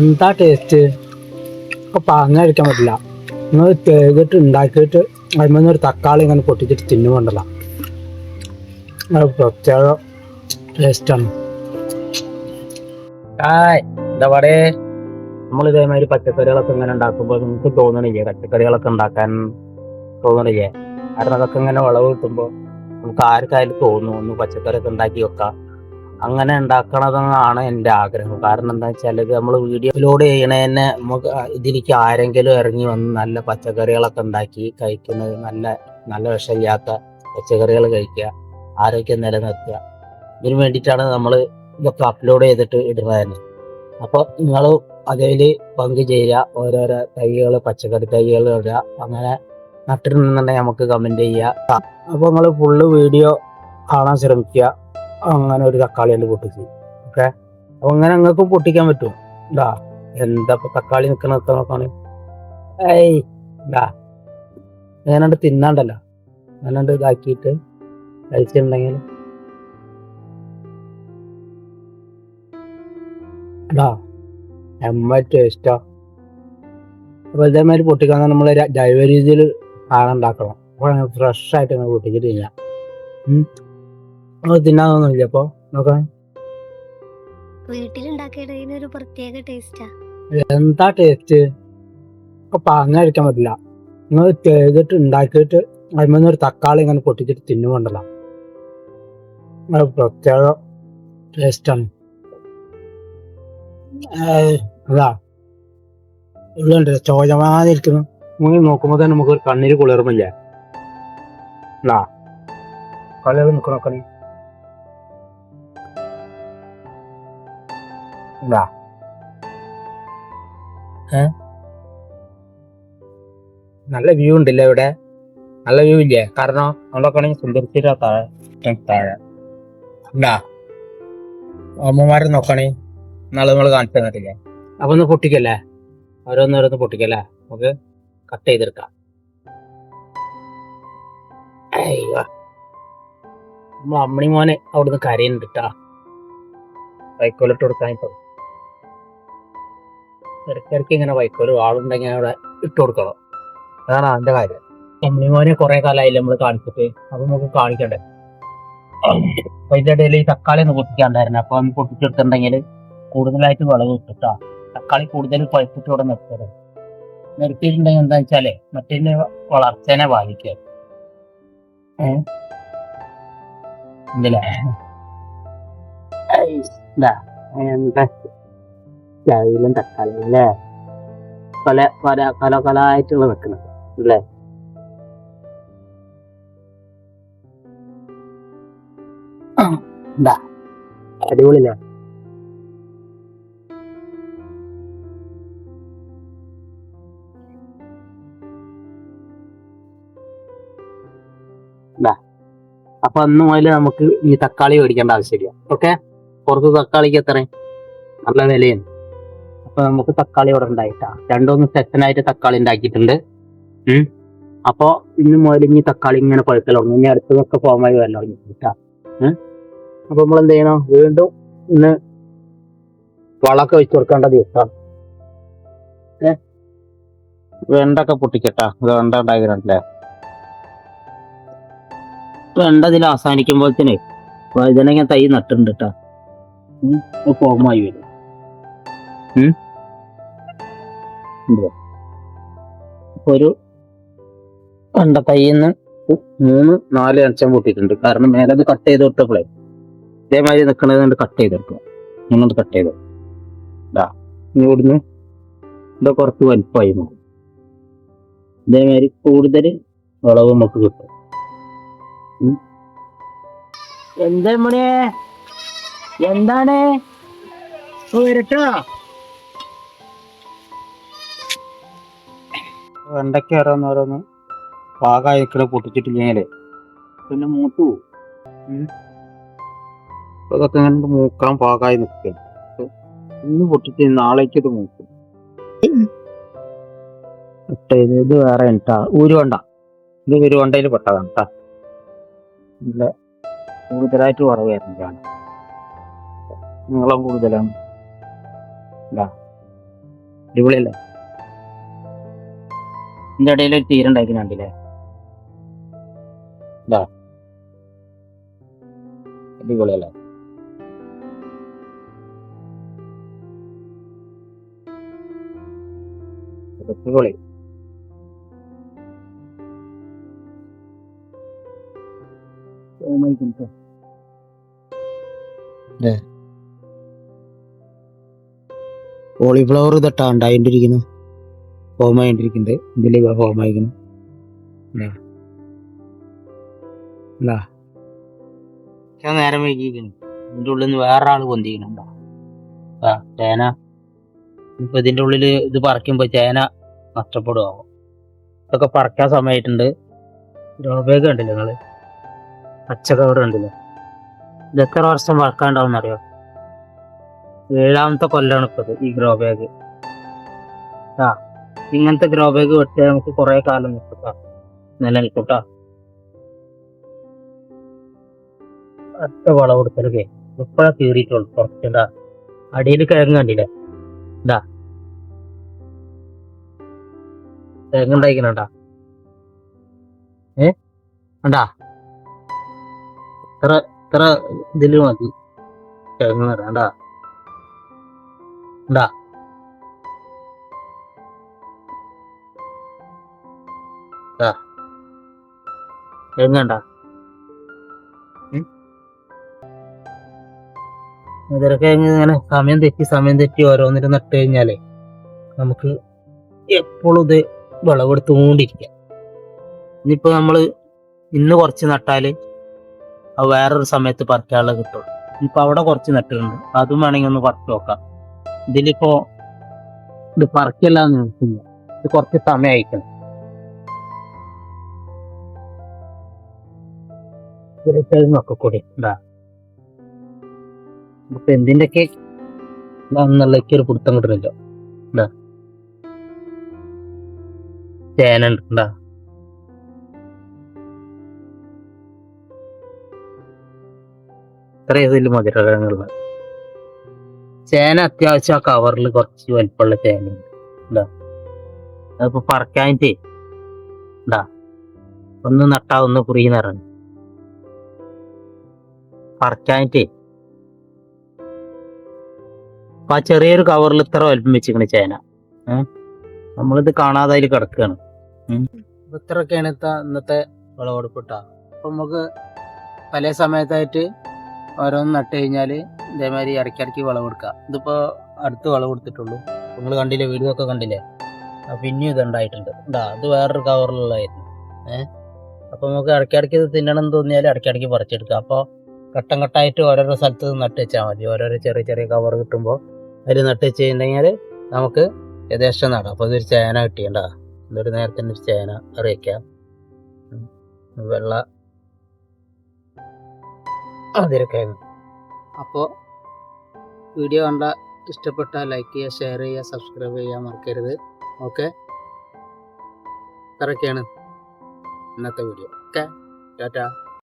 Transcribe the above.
എന്താ ടേസ്റ്റ് ഒക്കെ പറഞ്ഞഴിക്കാൻ പറ്റില്ല. നിങ്ങൾ ചെയ്തിട്ട് ഉണ്ടാക്കിയിട്ട് അതിൽ ഒരു തക്കാളി ഇങ്ങനെ പൊട്ടിച്ചിട്ട് തിന്നുകൊണ്ടല്ല പ്രത്യേക ടേസ്റ്റാണ് എന്താ പറയേ നമ്മൾ ഇതേമാതിരി പച്ചക്കറികളൊക്കെ ഇങ്ങനെ ഉണ്ടാക്കുമ്പോൾ നിങ്ങൾക്ക് തോന്നണില്ലേ? പച്ചക്കറികളൊക്കെ ഉണ്ടാക്കാൻ തോന്നണില്ലേ? കാരണം അതൊക്കെ ഇങ്ങനെ വിളവ് കിട്ടുമ്പോൾ നമുക്ക് ആർക്കായാലും തോന്നുന്നു ഒന്ന് പച്ചക്കറിയൊക്കെ ഉണ്ടാക്കി വെക്കാം. അങ്ങനെ ഉണ്ടാക്കണതെന്നാണ് എന്റെ ആഗ്രഹം. കാരണം എന്താ വെച്ചാൽ നമ്മൾ വീഡിയോയിലൂടെ ചെയ്യണതന്നെ നമുക്ക് ഇതിലേക്ക് ആരെങ്കിലും ഇറങ്ങി വന്ന് നല്ല പച്ചക്കറികളൊക്കെ ഉണ്ടാക്കി കഴിക്കുന്നത് നല്ല നല്ല വിഷമില്ലാത്ത പച്ചക്കറികൾ കഴിക്കുക ആരോഗ്യം നിലനിർത്തുക. ഇതിനു വേണ്ടിയിട്ടാണ് നമ്മൾ ഇതൊക്കെ അപ്ലോഡ് ചെയ്തിട്ട് ഇടുന്നത് തന്നെ അപ്പോൾ നിങ്ങൾ അതിൽ പങ്കുചേരുക ഓരോരോ തൈകൾ പച്ചക്കറി തൈകൾ ഇടുക അങ്ങനെ നട്ടിട്ടുണ്ടെന്നുണ്ടെങ്കിൽ നമുക്ക് കമന്റ് ചെയ്യുക. അപ്പോൾ നിങ്ങൾ ഫുള്ള് വീഡിയോ കാണാൻ ശ്രമിക്കുക. അങ്ങനെ ഒരു തക്കാളി ഉണ്ട് പൊട്ടിച്ച്. ഓക്കെ? അപ്പൊ അങ്ങനെ നിങ്ങൾക്ക് പൊട്ടിക്കാൻ പറ്റും. എന്താ ഇപ്പൊ തക്കാളി നിക്കണ നോക്കാണ്. ഏയ് ഇതാ. ഞാനണ്ട് തിന്നാണ്ടല്ല. ഞാനണ്ട് ഇതാക്കിയിട്ട് കഴിച്ചിട്ടുണ്ടെങ്കിൽ. ഇതാ എമ്മ ടേസ്റ്റാ അപ്പൊ ഇതേമാതിരി പൊട്ടിക്കാൻ നമ്മൾ ജൈവ രീതിയിൽ സാധനം ഉണ്ടാക്കണം. അപ്പോൾ ഫ്രഷ് ആയിട്ട് പൊട്ടിച്ചിട്ട് ചെയ്യാം അത് തിന്നാതൊന്നുമില്ല അപ്പൊ നോക്കാം. വീട്ടിലുണ്ടാക്കിയതിന് ഒരു പ്രത്യേക ടേസ്റ്റാ എന്താ ടേസ്റ്റ് പറഞ്ഞടിക്കാൻ പറ്റില്ല. നിങ്ങൾ ചെയ്തിട്ട് ഉണ്ടാക്കിയിട്ട് അതിൽ ഒരു തക്കാളി ഇങ്ങനെ പൊട്ടിച്ചിട്ട് തിന്നുകൊണ്ടല്ല അത് പ്രത്യേക ടേസ്റ്റാണ് അതാ. ഉള്ളുണ്ട്. ചോജമാതിരിക്കുന്നു നമുക്ക് നോക്കുമ്പോൾ തന്നെ നമുക്ക് ഒരു കണ്ണീര് കുളിർമില്ലേ കളിയൊക്കെ കളർ ഇതാ ഏ? നല്ല വ്യൂ ഉണ്ടല്ലേ ഇവിടെ? നല്ല വ്യൂ ഇല്ലേ? കാരണം നമ്മളൊക്കെ സുന്ദരിച്ചിട്ടാ താഴെ താഴെ. ഉണ്ടാ അമ്മമാരെ നോക്കണേ നാളെ നിങ്ങൾ കാണിച്ചു തന്നിട്ടില്ലേ? അപ്പൊ ഒന്ന് പൊട്ടിക്കല്ലേ? ഓരോന്നോരോന്ന് പൊട്ടിക്കല്ലേ? നമുക്ക് കട്ട് ചെയ്തെടുക്കാം. നമ്മൾ അമ്മണി മോനെ അവിടുന്ന് കരയുന്നുണ്ട് കേട്ടാ വൈക്കോലിട്ട് കൊടുക്കാൻ ഇപ്പൊ. ഇടയ്ക്കിടയ്ക്ക് ഇങ്ങനെ വൈക്കോൽ ആളുണ്ടെങ്കിൽ അവിടെ ഇട്ട് കൊടുക്കണം. അതാണ് അതിന്റെ കാര്യം. അമ്മണി മോനെ കുറെ കാലമായില്ല നമ്മൾ കാണിച്ചിട്ട്? അപ്പൊ നമുക്ക് കാണിക്കണ്ടേ? അപ്പൊ ഇതിന്റെ ഇടയിൽ ഈ തക്കാളി ഒന്ന് പൊട്ടിക്കാണ്ടായിരുന്നു. അപ്പൊ നമുക്ക് പൊട്ടിച്ചെടുത്തിട്ടുണ്ടെങ്കിൽ കൂടുതലായിട്ട് വിളവ് കിട്ടാ തക്കാളി കൂടുതൽ പഴുത്തിട്ട് ഇവിടെ നിർത്തരുത്. നിർത്തിയിട്ടുണ്ടെങ്കിൽ എന്താ വെച്ചാലേ മറ്റേ വളർച്ചേനെ ബാധിക്കുക ഏഹ് എന്താ എന്താ സ്റ്റൈലും തക്കാളി അല്ലേ പല പല പല പലതായിട്ടുള്ള നിൽക്കുന്നത് അല്ലേ? എന്താ? അടിപൊളിയല്ലേ? അപ്പൊ അന്ന് മുതൽ നമുക്ക് ഈ തക്കാളി മേടിക്കേണ്ട ആവശ്യമില്ല ഓക്കെ? പുറത്ത് തക്കാളിക്ക് എത്ര നല്ല വിലയാണ് അപ്പൊ നമുക്ക് തക്കാളി ഇവിടെ ഉണ്ടായിട്ടാ. രണ്ടൂന്ന് സെക്ഷനായിട്ട് തക്കാളി ഉണ്ടാക്കിയിട്ടുണ്ട്. ഉം. അപ്പൊ ഇന്ന് മുതൽ തക്കാളി ഇങ്ങനെ പഴുക്കൽ തുടങ്ങും. ഇനി അടുത്തതൊക്കെ ഫോമായി വരാൻ തുടങ്ങി കേട്ടാ. ഉം. അപ്പൊ നമ്മൾ എന്ത് ചെയ്യണം? വീണ്ടും ഇന്ന് വളമൊക്കെ വെച്ച് കൊടുക്കേണ്ട ദിവസമാണ് ഏ? വെണ്ടൊക്കെ പൊട്ടിക്കട്ടാ. വെണ്ട ഉണ്ടാക്കിയിട്ടുണ്ടല്ലേ വെണ്ട ഇതിൽ അവസാനിക്കുമ്പോഴത്തേനെ വഴുതനങ്ങ തൈ നട്ടുണ്ട് കേട്ടാ. ഫോമായി വരും. ഉം. അപ്പൊ ഒരു വെണ്ട നിന്ന് മൂന്ന് നാല് അഞ്ചം പൊട്ടിയിട്ടുണ്ട്. കാരണം മേലത് കട്ട് ചെയ്ത് വിട്ടപ്പോഴേ ഇതേമാതിരി നിൽക്കണത് കൊണ്ട് കട്ട് ചെയ്തെടുക്കുക മുന്നോട്ട് കട്ട് ചെയ്ത് ഇതാ ഇവിടുന്ന് ഇത് കുറച്ച് വലിപ്പമായി നോക്കും. ഇതേമാതിരി കൂടുതൽ വിളവ് നമുക്ക് കിട്ടും. എന്താ മണിയെ എന്താണ്? വരട്ടോ വെണ്ടയ്ക്ക് ഓരോന്ന് ഓരോന്ന് പാകമായി പൊട്ടിച്ചിട്ടില്ലെങ്കിൽ പൊട്ടിച്ചിട്ടില്ലെങ്കിലേ. പിന്നെ മൂത്തു അതൊക്കെ കണ്ട് മൂക്കാൻ പാകായി നിൽക്കും ഇന്ന് പൊട്ടിച്ച് നാളേക്ക് ഇത് മൂക്കും. ഇത് വേറെ കേട്ടാ ഊരുകൊണ്ട ഇത് ഉരുകൊണ്ടയിൽ പെട്ടതാണ് കേട്ടാ നല്ല കൂടുതലായിട്ട് കുറവ് വരുന്നതാണ് നീളം കൂടുതലാണ്. അടിപൊളിയല്ലേ? ഇതിന്റെ ഇടയിൽ ഒരു തീര ഉണ്ടാക്കിനുണ്ടല്ലേ ഇതാ. അടിപൊളിയല്ലേ? അടിപൊളി. കോളിഫ്ലവർ ഇതട്ടാ ഉണ്ടായിട്ടിരിക്കുന്നു. ഫോം ആയിട്ടിരിക്കുന്നുണ്ട് ഇതിൽ ഫോം ആയിരിക്കുന്നു ഞാൻ നേരം വൈകിയിരിക്കുന്നു. ഇതിന്റെ ഉള്ളിൽ നിന്ന് വേറെ ആൾ പൊന്തിക്കണുണ്ടോ ആ ചേന. ഇപ്പൊ ഇതിന്റെ ഉള്ളിൽ ഇത് പറിക്കുമ്പോ ചേന നഷ്ടപ്പെടുവാകും ഇതൊക്കെ പറിക്കാൻ സമയമായിട്ടുണ്ട്. രോബേഗ് ഉണ്ടല്ലോ നിങ്ങൾ. പച്ചക്കവിടെ ഉണ്ടല്ലോ. ഇത് എത്ര വർഷം വറക്കാണ്ടാവും അറിയോ ഏഴാമത്തെ കൊല്ലാണ് ഇപ്പോൾ ഈ ഗ്രോ ബാഗ് ആ. ഇങ്ങനത്തെ ഗ്രോ ബാഗ് വെട്ടിയാൽ നമുക്ക് കുറെ കാലം നിൽക്കാം. നിലനിൽക്കൂട്ടാ. അടുത്ത വളം ഇപ്പഴാ കീറിയിട്ടുള്ളൂ. കുറച്ചുണ്ടാ അടിയിൽ കിഴങ്ങ് കണ്ടില്ലേ? ഇതാ. കിഴങ്ങ് ഉണ്ടായിക്കണണ്ടാ ഏ? കണ്ടാ? ഇത്ര ഇത്ര ഇതിൽ മതി. കിഴങ്ങ് നടാണ്ടാ ഉണ്ടാ എങ്ങണ്ട ഇതിലൊക്കെ ഇങ്ങനെ സമയം തെറ്റി സമയം തെറ്റി ഓരോന്നിട്ട് നട്ട് കഴിഞ്ഞാലേ നമുക്ക് എപ്പോഴും ഇത് വിളവെടുത്തുകൊണ്ടിരിക്കാം. ഇനിയിപ്പോ നമ്മൾ ഇന്ന് കുറച്ച് നട്ടാൽ അത് വേറൊരു സമയത്ത് പറിക്കാനുള്ള കിട്ടും ഇപ്പൊ അവിടെ കുറച്ച് നട്ടിട്ടുണ്ട്. അതും വേണമെങ്കിൽ ഒന്ന് പറിച്ചു നോക്കാം. ഇതിലിപ്പോ ഇത് പറിക്കല്ലാന്ന് നോക്കില്ല ഇത് കുറച്ച് സമയം അയക്കണം ഇതിലൊക്കെ കൂടി. ഇപ്പൊ എന്തിന്റെയൊക്കെ ഇതാന്നുള്ളതൊക്കെ ഒരു പിടുത്തം കിട്ടുന്നില്ല. ഉണ്ടാ ചേന ഉണ്ട്. ചേന അത്യാവശ്യം ആ കവറിൽ കുറച്ച് വലിപ്പമുള്ള ചേനയുണ്ട് ഉണ്ടാ. അതിപ്പോ പറക്കാനിട്ടേ ഒന്ന് നട്ടാ ഒന്ന് കുറിയെന്ന് പറിക്കാനിട്ടേ അപ്പൊ ആ ചെറിയൊരു കവറിൽ ഇത്ര വലിപ്പം വെച്ചിക്കണ ചേന. നമ്മളിത് കാണാതെ അതിൽ കിടക്കുകയാണ് ഇത്രയൊക്കെയാണ് ഇന്നത്തെ വിളവെടുപ്പിട്ട. അപ്പൊ നമുക്ക് പല സമയത്തായിട്ട് ഓരോന്ന് നട്ട് കഴിഞ്ഞാൽ ഇതേമാതിരി ഇടയ്ക്കിടയ്ക്ക് വിളവെടുക്കാം. ഇതിപ്പോ അടുത്ത് വിളവെടുത്തിട്ടുള്ളൂ. നിങ്ങൾ കണ്ടില്ലേ? വീഡിയോ കണ്ടില്ലേ? പിന്നെയും ഇത് ഉണ്ടായിട്ടുണ്ട് ഉണ്ടാ അത് വേറൊരു കവറിലുള്ളതായിരുന്നു ഏഹ് അപ്പോൾ നമുക്ക് ഇടയ്ക്കിടയ്ക്ക് ഇത് തിന്നണം എന്ന് തോന്നിയാൽ ഇടയ്ക്കിടയ്ക്ക് പറിച്ചെടുക്കാം. അപ്പോൾ ഘട്ടം ഘട്ടമായിട്ട് ഓരോരോ സ്ഥലത്ത് നട്ട് വെച്ചാൽ മതി. ഓരോരോ ചെറിയ ചെറിയ കവർ കിട്ടുമ്പോൾ അതിൽ നട്ട് വെച്ച് കഴിഞ്ഞിട്ടുണ്ടെങ്കിൽ നമുക്ക് യഥേഷ്ടം നടാം. അപ്പോൾ ഇതൊരു ചേന കിട്ടിയണ്ട ഇതൊരു നേരത്തെ ഒരു ചേന അറിയിക്കാം വെള്ള അതിരൊക്കെ അപ്പോൾ വീഡിയോ കണ്ട ഇഷ്ടപ്പെട്ട ലൈക്ക് ചെയ്യുക ഷെയർ ചെയ്യുക സബ്സ്ക്രൈബ് ചെയ്യാൻ മറക്കരുത്. ഓക്കെ ഇത്രയൊക്കെയാണ് ഇന്നത്തെ വീഡിയോ. ഓക്കെ ടാറ്റാ